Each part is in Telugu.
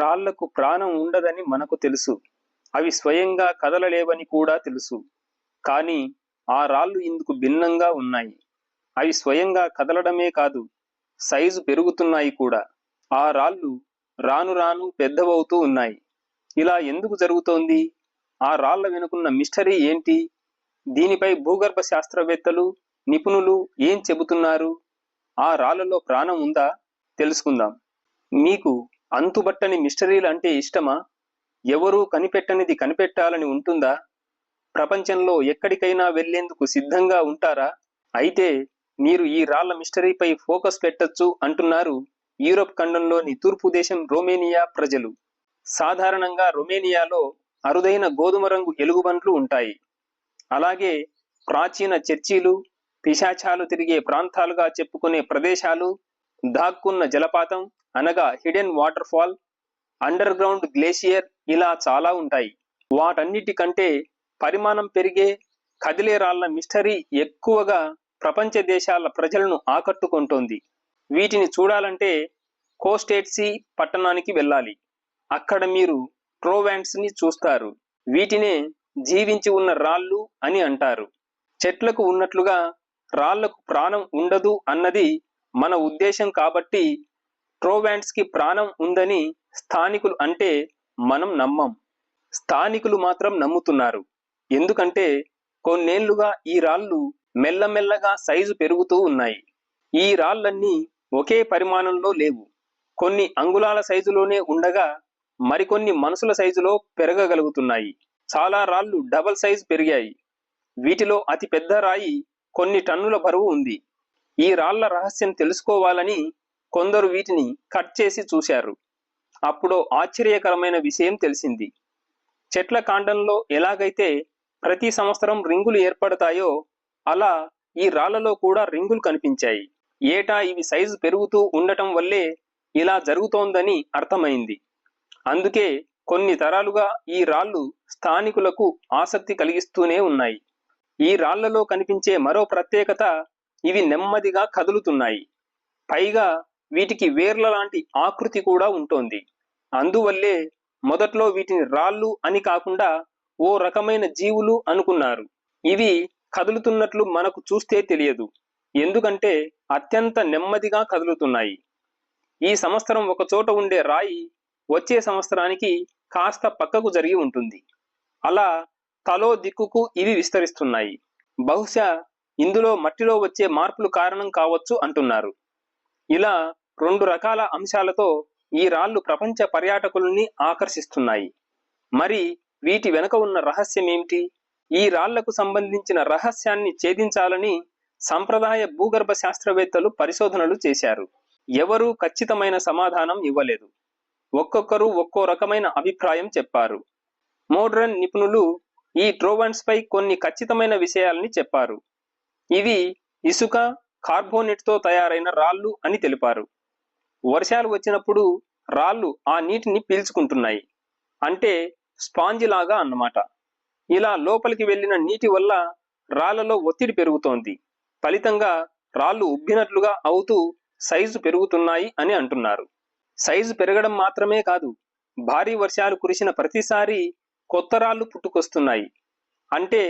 రాళ్ళకు ప్రాణం ఉండదని మనకు తెలుసు. అవి స్వయంగా కదలలేవని కూడా తెలుసు. కానీ ఆ రాళ్ళు ఇందుకు భిన్నంగా ఉన్నాయి. అవి స్వయంగా కదలడమే కాదు సైజు పెరుగుతున్నాయి కూడా. ఆ రాళ్ళు రాను రాను పెద్దవవుతూ ఉన్నాయి. ఇలా ఎందుకు జరుగుతోంది? ఆ రాళ్ళ వెనుకున్న మిస్టరీ ఏంటి? దీనిపై భూగర్భ శాస్త్రవేత్తలు నిపుణులు ఏం చెబుతున్నారు? ఆ రాళ్ళలో ప్రాణం ఉందా? తెలుసుకుందాం. మీకు అంతుబట్టని మిస్టరీలు అంటే ఇష్టమా? ఎవరూ కనిపెట్టనిది కనిపెట్టాలని ఉంటుందా? ప్రపంచంలో ఎక్కడికైనా వెళ్ళేందుకు సిద్ధంగా ఉంటారా? అయితే మీరు ఈ రాళ్ళ మిస్టరీపై ఫోకస్ పెట్టొచ్చు అంటున్నారు యూరోప్ ఖండంలోని తూర్పు దేశం రొమేనియా ప్రజలు. సాధారణంగా రొమేనియాలో అరుదైన గోధుమ రంగు ఎలుగుబంట్లు ఉంటాయి. అలాగే ప్రాచీన చర్చీలు పిశాచాలు తిరిగే ప్రాంతాలుగా చెప్పుకునే ప్రదేశాలు దాక్కున్న జలపాతం అనగా hidden waterfall underground glacier ఇలా చాలా ఉంటాయి. వాటన్నిటికంటే పరిమాణం పెరిగే కదిలే రాళ్ళ మిస్టరీ ఎక్కువగా ప్రపంచ దేశాల ప్రజలను ఆకట్టుకుంటోంది. వీటిని చూడాలంటే కోస్టేట్సీ పట్టణానికి వెళ్ళాలి. అక్కడ మీరు ట్రోవాండ్స్ని చూస్తారు. వీటినే జీవించి ఉన్న రాళ్ళు అని అంటారు. చెట్లకు ఉన్నట్లుగా రాళ్ళకు ప్రాణం ఉండదు అన్నది మన ఉద్దేశం కాబట్టి కి ప్రాణం ఉందని స్థానికులు అంటే మనం నమ్మం. స్థానికులు మాత్రం నమ్ముతున్నారు. ఎందుకంటే కొన్నేళ్ళుగా ఈ రాళ్ళు మెల్లమెల్లగా సైజు పెరుగుతూ ఉన్నాయి. ఈ రాళ్ళన్నీ ఒకే పరిమాణంలో లేవు. కొన్ని అంగుళాల సైజులోనే ఉండగా మరికొన్ని మనుషుల సైజులో పెరగగలుగుతున్నాయి. చాలా రాళ్ళు డబల్ సైజు పెరిగాయి. వీటిలో అతి పెద్ద రాయి కొన్ని టన్నుల బరువు ఉంది. ఈ రాళ్ళ రహస్యం తెలుసుకోవాలని కొందరు వీటిని కట్ చేసి చూశారు. అప్పుడు ఆశ్చర్యకరమైన విషయం తెలిసింది. చెట్ల కాండంలో ఎలాగైతే ప్రతి సంవత్సరం రింగులు ఏర్పడతాయో అలా ఈ రాళ్ళలో కూడా రింగులు కనిపించాయి. ఏటా ఇవి సైజు పెరుగుతూ ఉండటం వల్లే ఇలా జరుగుతోందని అర్థమైంది. అందుకే కొన్ని తరాలుగా ఈ రాళ్ళు స్థానికులకు ఆసక్తి కలిగిస్తూనే ఉన్నాయి. ఈ రాళ్ళలో కనిపించే మరో ప్రత్యేకత ఇవి నెమ్మదిగా కదులుతున్నాయి. పైగా వీటికి వేర్ల లాంటి ఆకృతి కూడా ఉంటోంది. అందువల్లే మొదట్లో వీటిని రాళ్ళు అని కాకుండా ఓ రకమైన జీవులు అనుకున్నారు. ఇవి కదులుతున్నట్లు మనకు చూస్తే తెలియదు. ఎందుకంటే అత్యంత నెమ్మదిగా కదులుతున్నాయి. ఈ సంవత్సరం ఒక చోట ఉండే రాయి వచ్చే సంవత్సరానికి కాస్త పక్కకు జరిగి ఉంటుంది. అలా తలో దిక్కుకు ఇవి విస్తరిస్తున్నాయి. బహుశా ఇందులో మట్టిలో వచ్చే మార్పులు కారణం కావచ్చు అంటున్నారు. ఇలా రెండు రకాల అంశాలతో ఈ రాళ్ళు ప్రపంచ పర్యాటకుల్ని ఆకర్షిస్తున్నాయి. మరి వీటి వెనుక ఉన్న రహస్యం ఏమిటి ఈ రాళ్ళకు సంబంధించిన రహస్యాన్ని ఛేదించాలని సంప్రదాయ భూగర్భ శాస్త్రవేత్తలు పరిశోధనలు చేశారు. ఎవరూ ఖచ్చితమైన సమాధానం ఇవ్వలేదు. ఒక్కొక్కరు ఒక్కో రకమైన అభిప్రాయం చెప్పారు. మోడ్రన్ నిపుణులు ఈ ట్రోవన్స్ పై కొన్ని ఖచ్చితమైన విషయాల్ని చెప్పారు. ఇవి ఇసుక కార్బోనేట్తో తయారైన రాళ్ళు అని తెలిపారు. వర్షాలు వచ్చినప్పుడు రాళ్ళు ఆ నీటిని పీల్చుకుంటున్నాయి. అంటే స్పాంజి లాగా అన్నమాట. ఇలా లోపలికి వెళ్ళిన నీటి వల్ల రాళ్ళలో ఒత్తిడి పెరుగుతోంది. ఫలితంగా రాళ్ళు ఉబ్బినట్లుగా అవుతూ సైజు పెరుగుతున్నాయి అని అంటున్నారు. సైజు పెరగడం మాత్రమే కాదు భారీ వర్షాలు కురిసిన ప్రతిసారి కొత్త రాళ్ళు పుట్టుకొస్తున్నాయి. అంటే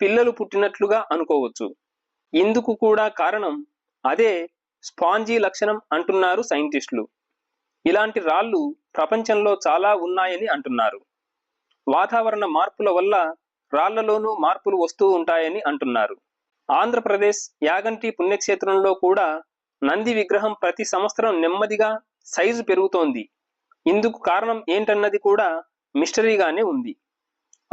పిల్లలు పుట్టినట్లుగా అనుకోవచ్చు. ఇందుకు కూడా కారణం అదే స్పాంజీ లక్షణం అంటున్నారు సైంటిస్టులు. ఇలాంటి రాళ్ళు ప్రపంచంలో చాలా ఉన్నాయని అంటున్నారు. వాతావరణ మార్పుల వల్ల రాళ్ళలోనూ మార్పులు వస్తూ ఉంటాయని అంటున్నారు. ఆంధ్రప్రదేశ్ యాగంటి పుణ్యక్షేత్రంలో కూడా నంది విగ్రహం ప్రతి సంవత్సరం నెమ్మదిగా సైజు పెరుగుతోంది. ఇందుకు కారణం ఏంటన్నది కూడా మిస్టరీగానే ఉంది.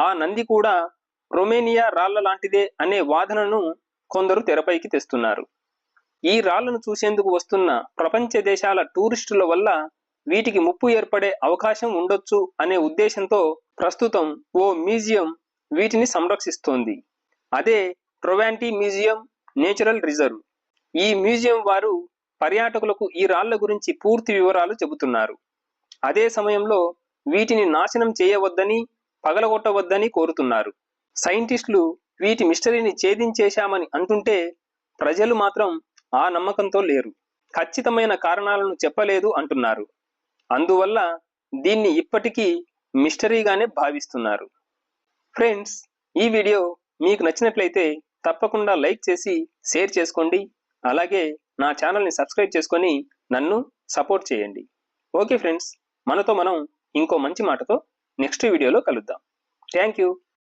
ఆ నంది కూడా రొమేనియా రాళ్ళ లాంటిదే అనే వాదనను కొందరు తెరపైకి తెస్తున్నారు. ఈ రాళ్ళను చూసేందుకు వస్తున్న ప్రపంచ దేశాల టూరిస్టుల వల్ల వీటికి ముప్పు ఏర్పడే అవకాశం ఉండొచ్చు అనే ఉద్దేశంతో ప్రస్తుతం ఓ మ్యూజియం వీటిని సంరక్షిస్తోంది. అదే ట్రొవాంటీ మ్యూజియం నేచురల్ రిజర్వ్. ఈ మ్యూజియం వారు పర్యాటకులకు ఈ రాళ్ళ గురించి పూర్తి వివరాలు చెబుతున్నారు. అదే సమయంలో వీటిని నాశనం చేయవద్దని పగలగొట్టవద్దని కోరుతున్నారు. సైంటిస్టులు వీటి మిస్టరీని ఛేదించేశామని అంటుంటే ప్రజలు మాత్రం ఆ నమ్మకంతో లేరు. ఖచ్చితమైన కారణాలను చెప్పలేదు అంటున్నారు. అందువల్ల దీన్ని ఇప్పటికీ మిస్టరీగానే భావిస్తున్నారు. ఫ్రెండ్స్ ఈ వీడియో మీకు నచ్చినట్లయితే తప్పకుండా లైక్ చేసి షేర్ చేసుకోండి. అలాగే నా ఛానల్ని సబ్స్క్రైబ్ చేసుకొని నన్ను సపోర్ట్ చేయండి. ఓకే ఫ్రెండ్స్ మనతో మనం ఇంకో మంచి మాటతో నెక్స్ట్ వీడియోలో కలుద్దాం. Thank you.